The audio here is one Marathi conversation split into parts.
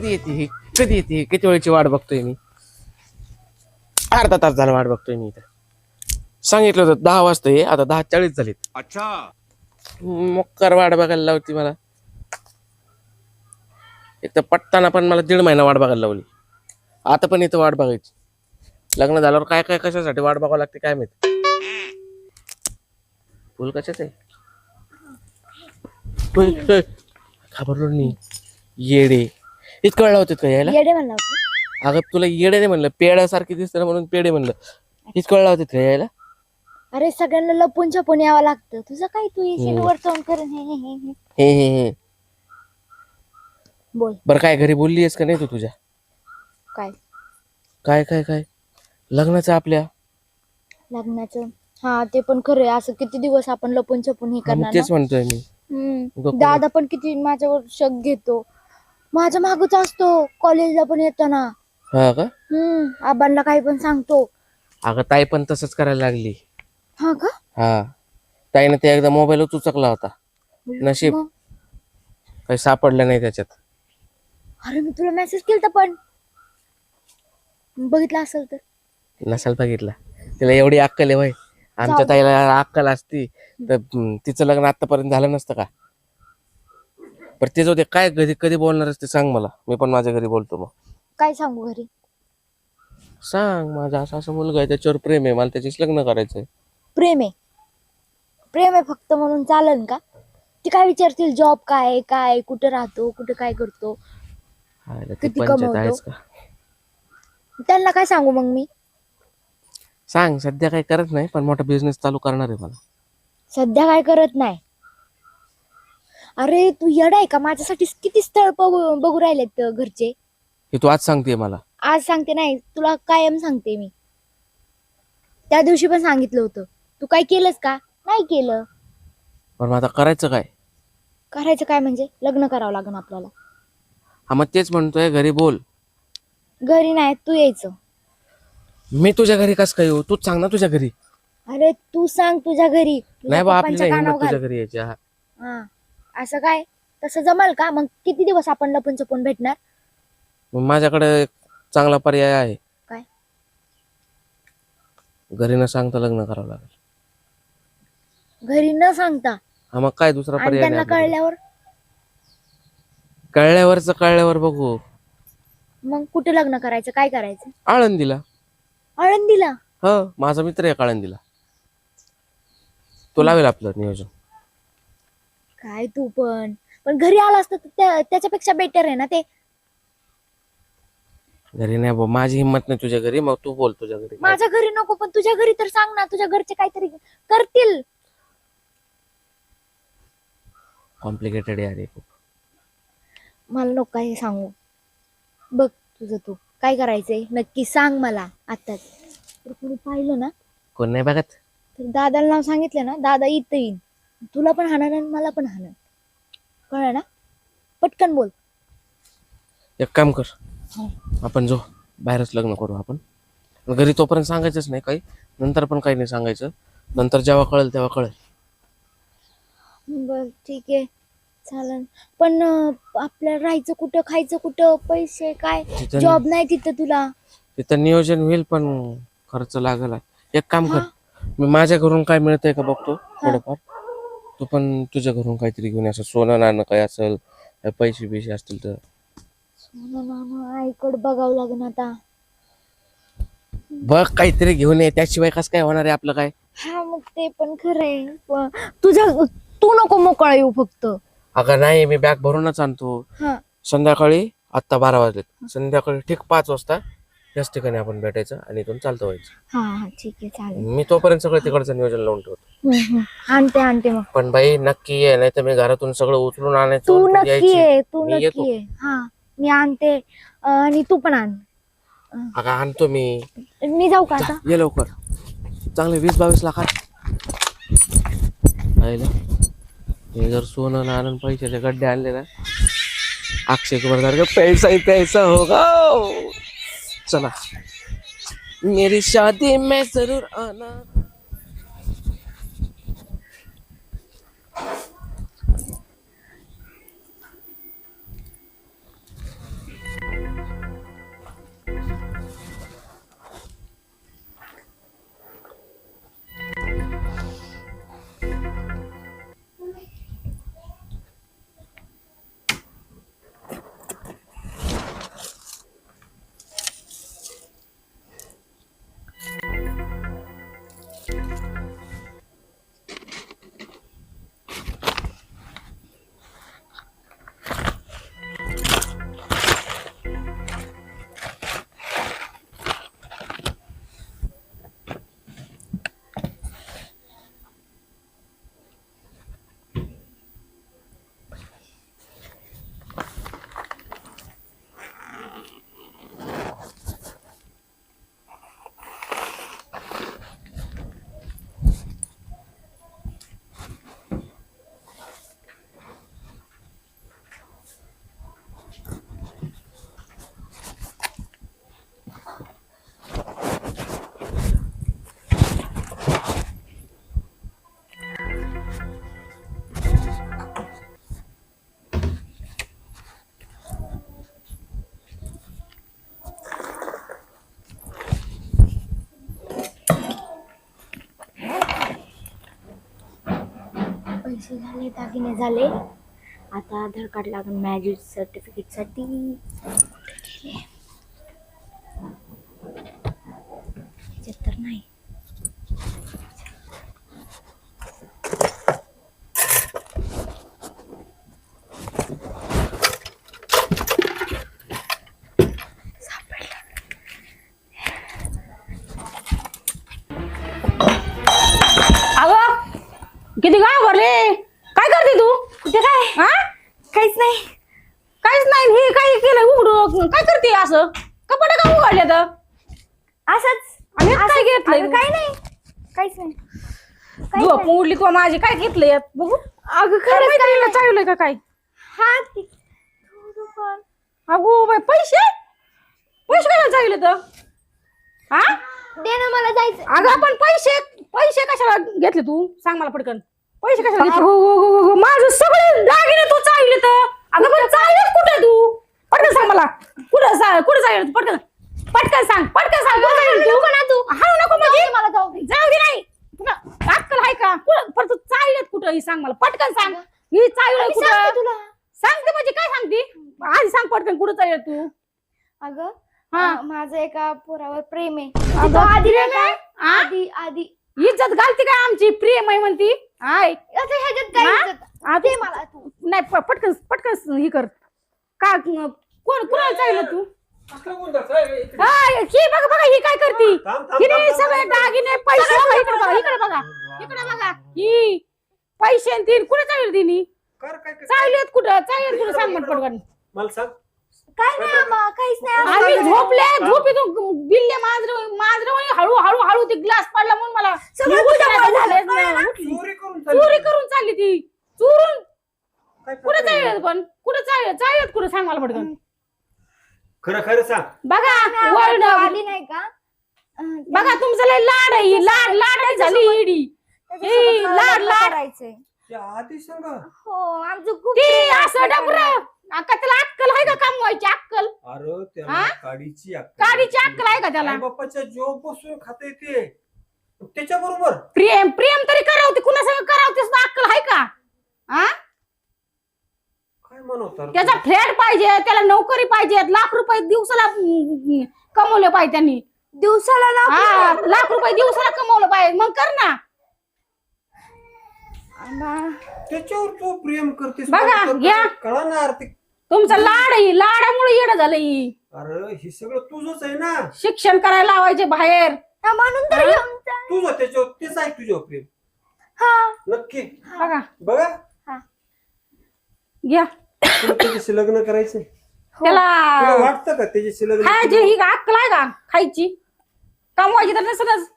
कधी येते ही? कधी येते ही? किती वेळची वाट बघतोय मी? अर्धा तास झाला वाट बघतोय मी इथं. सांगितलं होतं दहा वाजता ये आता दहा चाळीस झालीत. अच्छा. मोक्कार वाट बघायला लावती मला. एक तर पटताना पण मला दीड महिना वाट बघायला लावली. आता पण इथं वाट बघायची. लग्न झाल्यावर काय काय कशासाठी वाट बघावं लागते काय माहीत? फुल कशाच आहे. घाबरलो नाही. येडे. इतकं वेळ लावतात का यायला? येडे म्हणला होता. अगं तुला येडे नाही म्हणलं. पेड्यासारखी दिसतं ना म्हणून पेडे म्हणलं. इतकं वेळ लावतात का यायला? अरे सगळ्यांना लपून छपून यावं लागतं. तुझं काय तू येशील वर तोंड करून हे हे हे हे. हे हे हे. बोल. बरं काय घरी बोलली आहेस का नाही तू तुझ्या? काय? काय काय काय? लग्नाचं आपल्या? लग्नाचं? हा ते पण खरं आहे. असं किती दिवस आपण लपून छपून हे हा, मग करणार तेच म्हणतोय मी. ना? हम्म. गप्प दादा पण किती माझ्यावर शक घेतो. माझ्या मागच असतो कॉलेजला पण येतो ना हा का? हम्म आबांना काही पण सांगतो. अगं ताई पण तसंच करायला लागली. हा का? हा. ताईने ते एकदा मोबाईलच उचकला होता. नशीब. मग? काही सापडलं नाही त्याच्यात. अरे मी तुला मेसेज केलता पण. बघितलं असेल तर. नसाल बघितला. तिला एवढी अक्कल आहे वय. आमच्या ताईला अक्कल असती. तर हम्म, तिचं लग्न आतापर्यंत झालं नसतं का? पण ते जाऊ दे काय कधी कधी बोलणार असते सांग मला. मी पण माझ्या घरी बोलतो मग. काय सांगू घरी? सांग माझा असा असा मुलगा आहे त्याच्यावर प्रेम आहे मला त्याच्याशी लग्न करायचंय. प्रेम आहे? प्रेम आहे फक्त म्हणून चालेल का? ते काय विचारतील जॉब काय काय कुठं राहतो कुठं काय करतो? हायला ती किती पंचायत कमवतो? आहेच का? त्यांना काय सांगू मग मी? सांग सध्या काही करत नाही पण मोठा बिझनेस चालू करणार आहे मला. सध्या काय करत नाही? अरे तू येडा आहे का? माझ्यासाठी किती स्थळ बघू बघू राहिलेत घरचे? हे तू आज सांगते मला. आज सांगते नाही तुला कायम सांगते मी. त्या दिवशी पण सांगितलं होतं. तू काय केलंस का? नाही केलं. पण मग आता करायचं काय? करायचं काय म्हणजे? लग्न करावं लागेल आपल्याला. हा मग तेच म्हणतोय घरी बोल. घरी नाही तू यायचं. मी तुझ्या घरी कस काय येऊ? तूच सांग ना तुझ्या घरी. अरे तू सांग तुझ्या घरी. तुझ्या नाही बा पप्पांच्या आपल्याला कानावर हिंमत तुझ्या. घरी यायची हा. हा. असं काय? तसं जमल का? मग किती दिवस आपण लपून चपून भेटणार? मग माझ्याकडे एक चांगला पर्याय आहे. काय? घरी न सांगता लग्न करावं लागेल. घरी न सांगता? हा मग काय दुसरा आणि पर्याय त्यांना नाही आपल्याकडे. कळल्यावर? कळल्यावरच कळल्यावर बघू. मग कुठे लग्न करायचं? काय करायचं? आळंदीला. आळंदीला? ह माझा मित्र आहे आळंदीला. तो लावेल आपलं नियोजन. काय तू पण. पण घरी आला असतं तर त्या- त्याच्यापेक्षा बेटर आहे ना ते. घरी नाही बा माझी हिंमत नाही तुझ्या घरी मग तू बोल तुझ्या घरी माझ्या घरी नको पण तुझ्या घरी तर सांग ना तुझ्या घरचे काहीतरी करतील. कॉम्प्लिकेटेड आहे खूप. मला नको काय सांगू. बघ तुझं तू काय करायचंय? नक्की सांग मला आताच तर कोणी पाहिलं ना? कोण नाही बघत? तर दादाला नाव सांगितलं ना दादा इथं येईन. तुला पण हाणार आणि मला पण हाणार कळलं ना? पटकन बोल. एक काम कर. हो. आपण जो बाहेरच लग्न करू आपण. घरी तोपर्यंत सांगायचंच नाही काही. नंतर पण काही नाही सांगायचं. नंतर जेव्हा कळेल तेव्हा कळेल. बर ठीक आहे. चालेल पण अं, आपल्याला राहायचं कुठं खायचं कुठं पैसे काय? तिथं जॉब नाही तिथं तुला? तिथं नियोजन होईल पण खर्च लागेल. एक काम कर. मी माझ्या घरून काय मिळतंय का बघतो थोडंफार. तू पण तुझ्या घरून काहीतरी घेऊन ये, असं सोनं नाणं काय असेल काय पैसे बिशे असतील तर. सोनं नाणं आईकडे बघावं लागेल आता. बघ काहीतरी घेऊन ये त्याशिवाय कसं काय होणार आहे आपलं काय? हा मग ते पण खरंय पण तुझ्या तू नको मोकळा येऊ फक्त. अगं नाही मी बॅग भरूनच आणतो. हा. संध्याकाळी आत्ता बारा वाजलेत. संध्याकाळी ठीक पाच वाजता याच ठिकाणी आपण भेटायचं आणि इथून चालतं व्हायचं. हा हा ठीक आहे चालेल. मी तोपर्यंत सगळं तिकडचं नियोजन लावून ठेवतो. हम्म, हम्म. आणते आणते मग. पण बाई नक्की ये नाही तर मी घरातून सगळं उचलून आणायचं तू नक्की यायची. ये तू मी येतो. नक्की ये. हा मी आणते अं, आणि तू पण आण. अगं आणतो मी. मी जाऊ का आता? ये लवकर. चांगले वीस बावीस लाखात हे जर सोनं नाणं पैशाचे गड्डे आणले ना अक्षय कुमार सारखं पैसा ही पैसा होगा. चला. मेरी शादी में जरूर आना। पैसे झाले दागिने झाले. आता आधार कार्ड लागून मॅजिक सर्टिफिकेटसाठी कुठे गेले ह्याच्यात तर नाही अगं किती घाबरले? काय करते तू? कुठे काय? हा काहीच नाही. काहीच नाही हे काय केलं उघडू. काय करते असं? कपडे का उघडले तर? असंच. आणि यात काय अगं, काही नाही. काहीच नाही. झोप नाही. उडली तू माझी काय घेतलं यात? बघू. अगं काय खरंच माहिती काही हिला नाही. चाललंय का काय? हा ती थोडंफार. अगो बाई पैसे? पैसे काय चालले तर? हा दे ना मला जायचं. अगं आपण पैसे पैसे कशाला घेतले तू? सांग मला पटकन. पैसे कशाला घेतले हो हो हो हो. माझं सगळे दागिने तू चालले तर. अगं पण चालले कुठे तू? पटकन सांग मला. कुठं सा- कुठं चालले तू? पटकन. पटकन सांग पटकन सांग. कुठं चालले तू? तू. हाणू नको म्हणजे? मला जाऊ दे. जाऊ दे नाही. तुला अक्कल आहे का? कुठं? पण तू चाललेत कुठं ही सांग मला. पटकन सांग. ही चालले मी सांगते कुठं तुला. सांगते म्हणजे काय सांगते? आधी सांग पटकन कुठं चालले तू. अगं हा. अं, माझं एका पोरावर प्रेम आहे. तो आधी नाही प्रेम? का? आधी आधी. इज्जत घालते काय आमची? प्रिय आहे म्हणती. आय आता ह्याच्यात काय हा? इज्जत? आ, दे मला तू. नाही प- पटकन पटकन हे कर. का कोण कुणाला चाललं तू? हाय, ही बघा बघा ही काय करती? थांब, थांब, हिने थांब, थांब, सगळे थांब. दागिने पैसे बघा, इकडे बघा इकडे बघा. इकडे बघा. ही पैसे आणि तीन कुठे चालले तिने? कर काय कर. चाललेत कुठं? चाललेत कुठं? सांग मला पटकन. मला सांग. काय नाही काहीच नाही आम्ही आम्हा. झोपले झोपेतून बिल्ले मांजर मांजर हळू हळू हळू ती ग्लास पडला म्हणून मला. सगळं मी तुझ्यामुळे झालं, उठले कळलं नाही, ना? उठली. चोरी करून चालली. ती. चोरून. काय कुठे? चाललेत पण? कुठे चालले चाललेत कुठे? सांग मला पटकन. खरं खरं सांग. बघा तो आधी नाही का? अं, बघा तुमचं लय लाड आहे. ही, लाड लाड झाली इडी त्याच्यासोबत ए, मला लाड, लग्न लाड. करायचंय. त्या आधी सांग. हो आमचं खूप ती प्रेम आहे. असं डबर. का त्याला अक्कल आहे का कमवायची अक्कल. अरे हा? त्याला काडीची अक्कल काडीची अक्कल आहे का त्याला? बाप्पाच्या जीव बसून खाता येते त्याच्या बरोबर प्रेम प्रेम तरी करावते कुणा सगळं करावते सुद्धा अक्कल आहे का हा काय म्हणवतात त्याचा फ्लॅट पाहिजे त्याला नोकरी पाहिजे लाख रुपये दिवसाला अं, कमवले पाहिजे त्यांनी. दिवसाला लाख हा रुपये. लाख रुपये दिवसाला कमवलं पाहिजे. मग कर ना. त्याच्यावर तू प्रेम करतेस बघा, मला तर घ्या. कळा ना आर्थिक तुमचा लाड आहे लाडामुळे येडं झालं ही. अरे हे सगळं तुझंच आहे ना. शिक्षण करायला लावायचे बाहेर. हा, म्हणून तर? घेऊन जा. तुझं त्याच्यावर तेच आहे तुझ्यावर प्रेम. हा. नक्की. बघा. बघा. घ्या. तुला त्याच्याशी लग्न करायचंय? तुला त्याला वाटतं का त्याच्याशी लग्न खायची? ही अक्कल आहे का? खायची? कमवायची तर नसलच.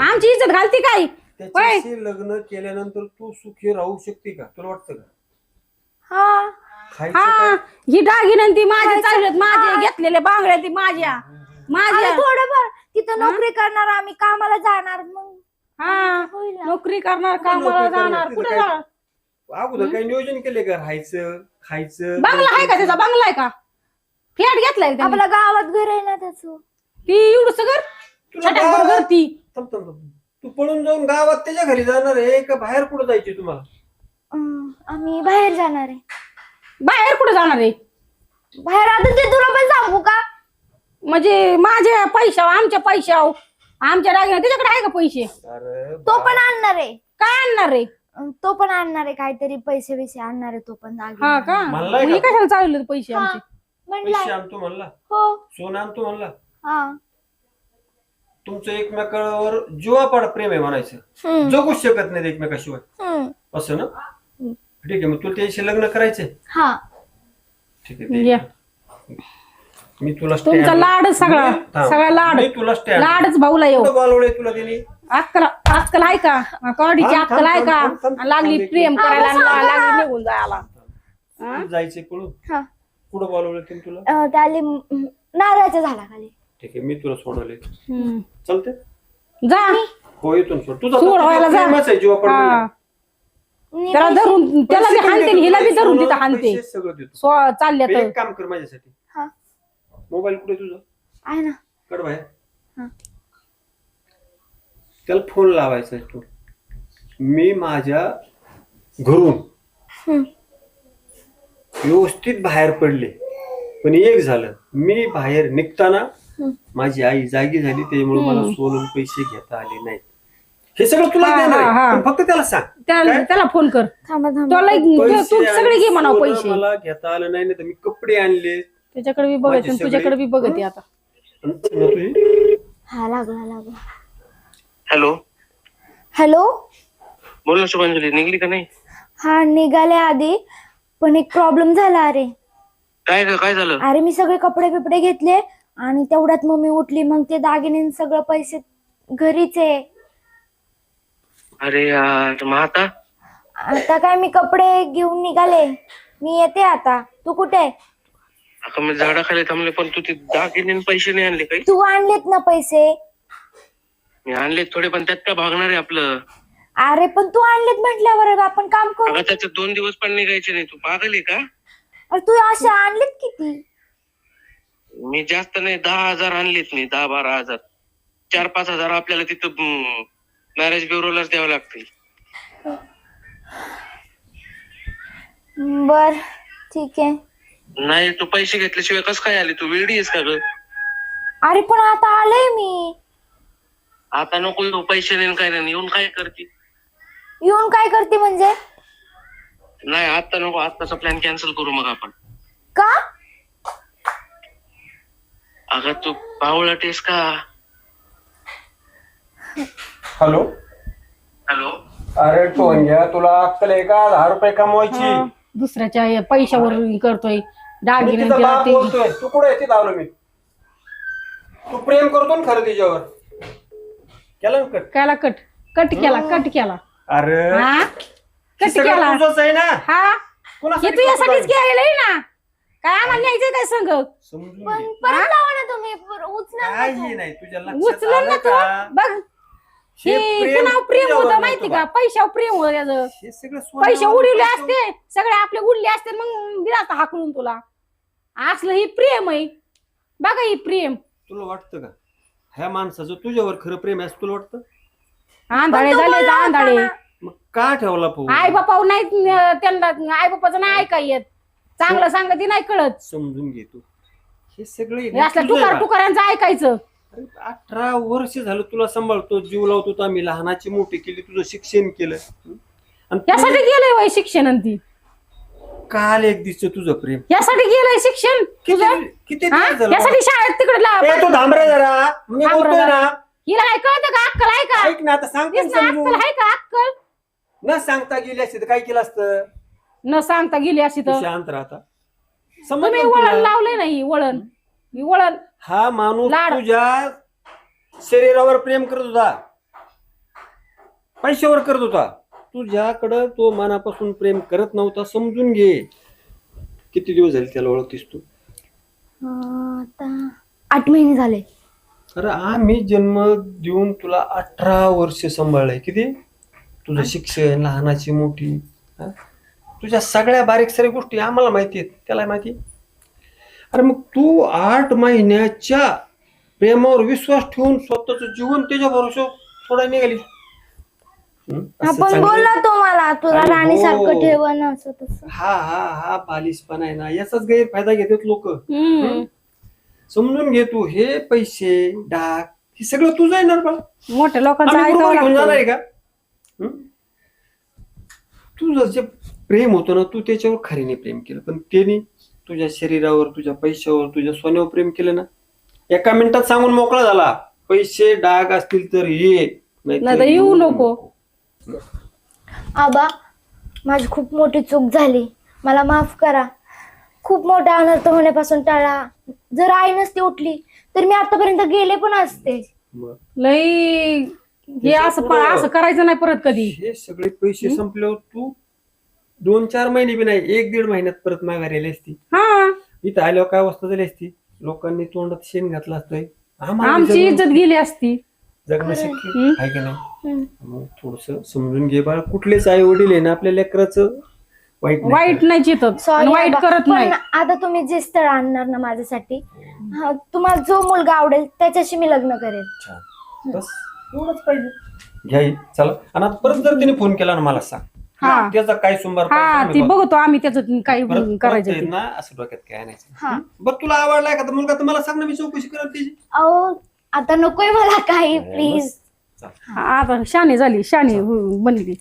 आमची इज्जत घालती काय? होय त्याच्याशी लग्न केल्यानंतर तू सुखी राहू शकते का? तुला वाटतं का? हा. खायचं हा. काय? ही दागिनं ती माझे चाललेत माझे घेतलेले बांगड्या ती माझ्या. माझ्या. थोडंफार तिथं नोकरी करणार आम्ही. कामाला जाणार मग. हा. होईल ना. नोकरी करणार कामाला नोकरी करणार? जाणार? तिथं कुठे काय? जाणार? अगोदर काही नियोजन केले का? राहायचं खायचं बंगला आहे का त्याचा? बंगला आहे का? फ्लॅट घेतलाय का? आपल्या गावात घर आहे ना त्याच. ती एवढं सगळं तुला छटाक गावात- घर ती थांब, थांब, थांब. तू पळून जाऊन गावात त्याच्या घरी जाणार आहे का बाहेर कुठं जायचे तुम्हाला? आम्ही बाहेर जाणार आहे. बाहेर कुठे जाणार आहे? बाहेर आता ते तुला पण सांगू का? म्हणजे माझ्या पैशावर आमच्या पैशावर आमच्या दागिने त्याच्याकडे आहे का पैसे? अरे तो बा- पण आणणार आहे. काय आणणार रे तो पण आणणार आहे काहीतरी पैसे बिसे आणणार आहे तो पण दागिने हा का? म्हणलाय मग का? कशाला चालले पैसे हा, आमचे? म्हणलाय. आणतो म्हणला. हो. सोनं आणतो म्हणला. हा. तुमचं एकमेकावर जीवापाड प्रेम आहे म्हणायचं. हम्म, जगूच शकत नाही एकमेकाशिवाय. हम्म. असं ना? ठीक आहे मग तुला त्याशी लग्न करायचंय? हा. ठीक आहे या. ते- मी तुला तुमचा stand- लाड सगळा मी- थांब. सगळा लाड. मी तुला स्टँड लाडच भाऊला येऊ. बोलवलंय तुला त्यांनी? अक्कल अक्कल आहे का? कॉडीची अक्कल आहे का? लागली प्रेम. करायला. लागली निघून जायला. हा? पळून हा. कुठं बोलवलं तुला? अं, नारळाच्या झाला खाली ठीक आहे मी तुला सोडवले. चालते जा. हो इथून सोड. तुझा सोड व्हायला जा. आहे हा. मी त्याला धरून त्याला बी हानते आणि हिला बी धरून तिथं हानते पैसे सगळं देतो. स्व- चालल्या तू तर एक काम कर माझ्यासाठी. हा. मोबाईल कुठे तुझा? आहे ना. कड बाहेर. हा. त्याला फोन लावायचा आहे तू. मी माझ्या घरून. व्यवस्थित बाहेर पडले. पण एक झालं. मी बाहेर निघताना माझी आई जागी झाली. त्यामुळे मला सोडून पैसे घेता आले नाहीत. हे सगळं तुला देणार. आहे. पण फक्त त्याला सांग. त्याला फोन कर. थांबा थांबा. तुला पैसे तू आणि सगळे घे म्हणाव सोनं पैसे. मला घेता आलं नाही तर मी कपडे आणले. त्याच्याकडे बी बघत माझी आणि तुझ्याकडे बी बघत आहे आता. आणि तुला तुझी हा लागला लागला. हॅलो हॅलो बोल ना शुभांजली निघली का नाही? हा निघाले आधी पण एक प्रॉब्लेम झाला अरे. काय काय झालं? अरे मी सगळे कपडे बिपडे घेतले आणि तेवढ्यात मम्मी उठली मग ते दागिने सगळं पैसे घरीच आहे. अरे यार मग आता? आता काय मी कपडे घेऊन निघाले. मी येते आता. तू कुठे? अगं मी झाडाखाली थांबले पण तू ते दागिने आणि पैसे नाही आणले काही? तू आणलेत ना पैसे. मी आणले थोडे पण त्यात काय भागणार आहे आपलं? अरे पण तू आणलेत म्हटल्यावर आपण काम करू. अगं त्याच्यात दोन दिवस पण निघायचे नाही. तू पागल आहे का? अरे तू असे आणलेत किती? मी जास्त नाही दहा हजार आणलेत मी दहा बारा हजार. चार पाच हजार आपल्याला तिथं मॅरेज ब्युरोलाच द्यावं लागतील. बर ठीक आहे. नाही तू पैसे घेतल्याशिवाय कसं काय आले? तू वेळी आहेस का ग? अरे पण आता आले मी. आता नको येऊ पैसे नाही काय नाही येऊन काय करते? येऊन काय करते म्हणजे? नाही आता नको आत्ताचा प्लॅन कॅन्सल करू मग आपण. का? अगं तू पावळटेस का? हॅलो? हॅलो? अरे टोंग्या तुला अक्कल आहे का? दहा रुपये कमवायची. हा, दुसऱ्याच्या या पैशावर करतोय. मी दागिने तिचा तिला बाप ते बोलतोय. तू कुठे येते धावलो मी. तू प्रेम करतो ना खरं तिच्यावर. केलं ना कट कायला कट कट केला कट केला. अरे हा? हे कट सगळं केला. तुझंच आहे ना? हा? हे तू यासाठीच केलेलं ना? काय आम्हाला न्यायचंय काय संग? समजून पण घे. परत लावा ना तुम्ही. पर- उचला ना तू. हे नाही तुझ्या लक्षात उचल आलं ना तू? का? बघ. हे हे प्रेम पुन्हा प्रेम तुझ्यावर होतं माहिती बा. का? पैशावर प्रेम होतं त्याचं हे सगळं सोन्यावर पैसे उडवले असते सगळे आपले उडले असते मग दिला असता हाकलून तुला. असलं ही प्रेम आहे. बघा ही प्रेम. तुला वाटतं का? ह्या माणसाचं तुझ्यावर खरं प्रेम आहे असं तुला वाटतं? आंधळे झाले आंधळे. मग का ठेवला भाऊ आई बापा नाही अं, त्यांना आई बापाचं नाही ऐका येत. चांगलं सांगत नाही कळत. समजून घे तू. हे सगळे हे असल्या टुकार टुकारांचं ऐकायचं. अठरा वर्ष झालं तुला सांभाळतो जीव लावतो आम्ही. लहानाची मोठी केली तुझं शिक्षण केलं. आणि तू यासाठी गेलंय वय शिक्षण आणि ती. काल एक दिसतं तुझं प्रेम. यासाठी गेलंय शिक्षण तुझं? किती किती हा? दिवस झालं? यासाठी शाळेत तिकडे तू थांब रे जरा. मी थांब बोलतोय जरा. ना. हिला काय कळतं का? अक्कल आहे का? ऐक ना आता सांग तेच ना, समजून. अक्कल आहे का? अक्कल. न सांगता गेली असते तर काय केलं असतं? न सांगता गेली अशी तू तर शांत राहता तुम्ही समजलं वळण तुला? लावलंय ना ही वळण. ही वळण. हा माणूस लाड. तुझ्या शरीरावर प्रेम करत होता. पैशावर करत होता. तुझ्याकडं तो मनापासून प्रेम करत नव्हता समजून घे. किती दिवस झाले त्याला ओळखतीस तू? अं, आता आठ महिने झाले. अरे आम्ही जन्म देऊन तुला अठरा वर्ष सांभाळलंय. किती? तुझं शिक्षण लहानाची मोठी हा? तुझ्या सगळ्या बारीक सारीक गोष्टी आम्हाला माहिती आहेत. त्याला माहिती? अरे मग तू आठ महिन्याच्या प्रेमावर विश्वास ठेवून स्वतःच जीवन त्याच्या भरोसा थोडा निघाली. आपण बोलला तो मला तुला अरे राणी हो. सारखं ठेवण असं तसं. हा हा हा बालिशपणा आहे ना. याचाच गैरफायदा घेतात लोक. हम्म. समजून घे तू हे पैसे डाक हे सगळं तुझं येणार बा. मोठ्या लोकांचं आम्ही ऐकावं बरोबर घेऊन जाणार आहे का? हं? तुझं जे प्रेम होतं ना तू त्याच्यावर खरीने प्रेम केलं. पण त्याने तुझ्या शरीरावर तुझ्या पैशावर तुझ्या सोन्यावर प्रेम केलं ना. एका मिनिटात सांगून मोकळा झाला. पैसे डाग असतील तर ये. नाही तर येऊ नको. आबा माझी खूप मोठी चूक झाली. मला माफ करा. खूप मोठा अनर्थ होण्यापासून टाळा. जर आई नसती उठली तर मी आतापर्यंत गेले पण असते. मग? लई हे असं प- असं करायचं नाही परत कधी. हे सगळे पैसे संपल्यावर तू दोन चार महिने बी नाही एक दीड महिन्यात परत माघारी आली असती हा. इथं आल्यावर काय अवस्था झाली असती? लोकांनी तोंडात शेण घातलं असतंय. आम्हाला आमची इज्जत गेली असती. जगणं शक्य आहे. की नाही? थोडस समजून घे बाळ. कुठलेच आई वडील आहे ना आपल्या लेकराचं वाईट वाईट नाही चितत वाईट करत नाही. आता तुम्ही जे स्थळ आणणार ना माझ्यासाठी हा, तुम्हाला जो मुलगा आवडेल त्याच्याशी मी लग्न करेल छान बस. एवढंच पाहिजे. घ्या चला. आणि आता परत जर तिने फोन केला ना मला सांग. त्याचा काय सुंबार ती बघतो. आम्ही त्याचं काही करायचं ना असं डोक्यात काय नाही बघ बरं तुला आवडलाय का तर मुलगा तुम्हाला मला सांग ना मी चौकशी करत आता नकोय मला काही प्लीज आता शानी झाली शानी बनली